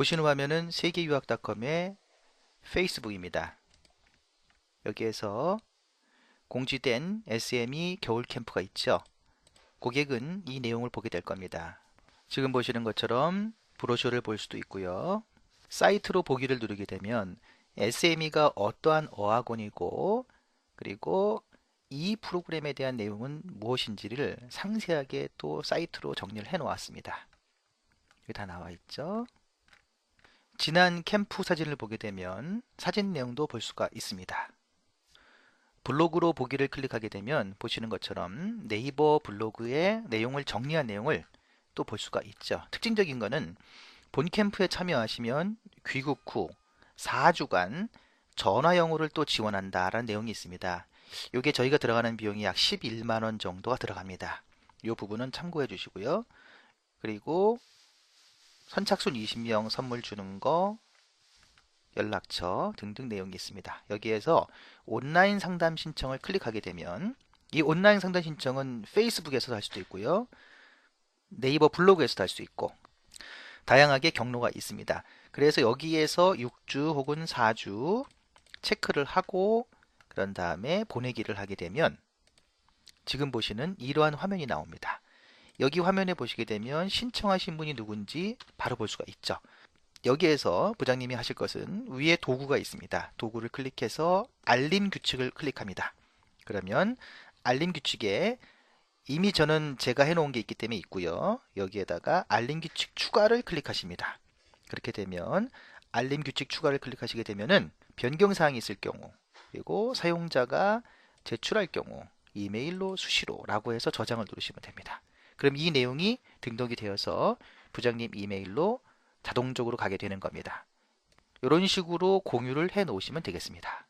보시는 화면은 세계유학닷컴의 페이스북입니다. 여기에서 공지된 SME 겨울 캠프가 있죠. 고객은 이 내용을 보게 될 겁니다. 지금 보시는 것처럼 브로셔를 볼 수도 있고요. 사이트로 보기를 누르게 되면 SME가 어떠한 어학원이고 그리고 이 프로그램에 대한 내용은 무엇인지를 상세하게 또 사이트로 정리를 해 놓았습니다. 여기 다 나와 있죠. 지난 캠프 사진을 보게 되면 사진 내용도 볼 수가 있습니다. 블로그로 보기를 클릭하게 되면 보시는 것처럼 네이버 블로그의 내용을 정리한 내용을 또 볼 수가 있죠. 특징적인 거는 본 캠프에 참여하시면 귀국 후 4주간 전화 영어를 또 지원한다라는 내용이 있습니다. 이게 저희가 들어가는 비용이 약 11만 원 정도가 들어갑니다. 이 부분은 참고해 주시고요. 그리고 선착순 20명 선물 주는 거 연락처 등등 내용이 있습니다. 여기에서 온라인 상담 신청을 클릭하게 되면 이 온라인 상담 신청은 페이스북에서도 할 수도 있고요. 네이버 블로그에서도 할 수 있고 다양하게 경로가 있습니다. 그래서 여기에서 6주 혹은 4주 체크를 하고 그런 다음에 보내기를 하게 되면 지금 보시는 이러한 화면이 나옵니다. 여기 화면에 보시게 되면 신청하신 분이 누군지 바로 볼 수가 있죠. 여기에서 부장님이 하실 것은 위에 도구가 있습니다. 도구를 클릭해서 알림 규칙을 클릭합니다. 그러면 알림 규칙에 이미 저는 제가 해놓은 게 있기 때문에 있고요. 여기에다가 알림 규칙 추가를 클릭하십니다. 그렇게 되면 알림 규칙 추가를 클릭하시게 되면은 변경사항이 있을 경우 그리고 사용자가 제출할 경우 이메일로 수시로 라고 해서 저장을 누르시면 됩니다. 그럼 이 내용이 등록이 되어서 부장님 이메일로 자동적으로 가게 되는 겁니다. 이런 식으로 공유를 해 놓으시면 되겠습니다.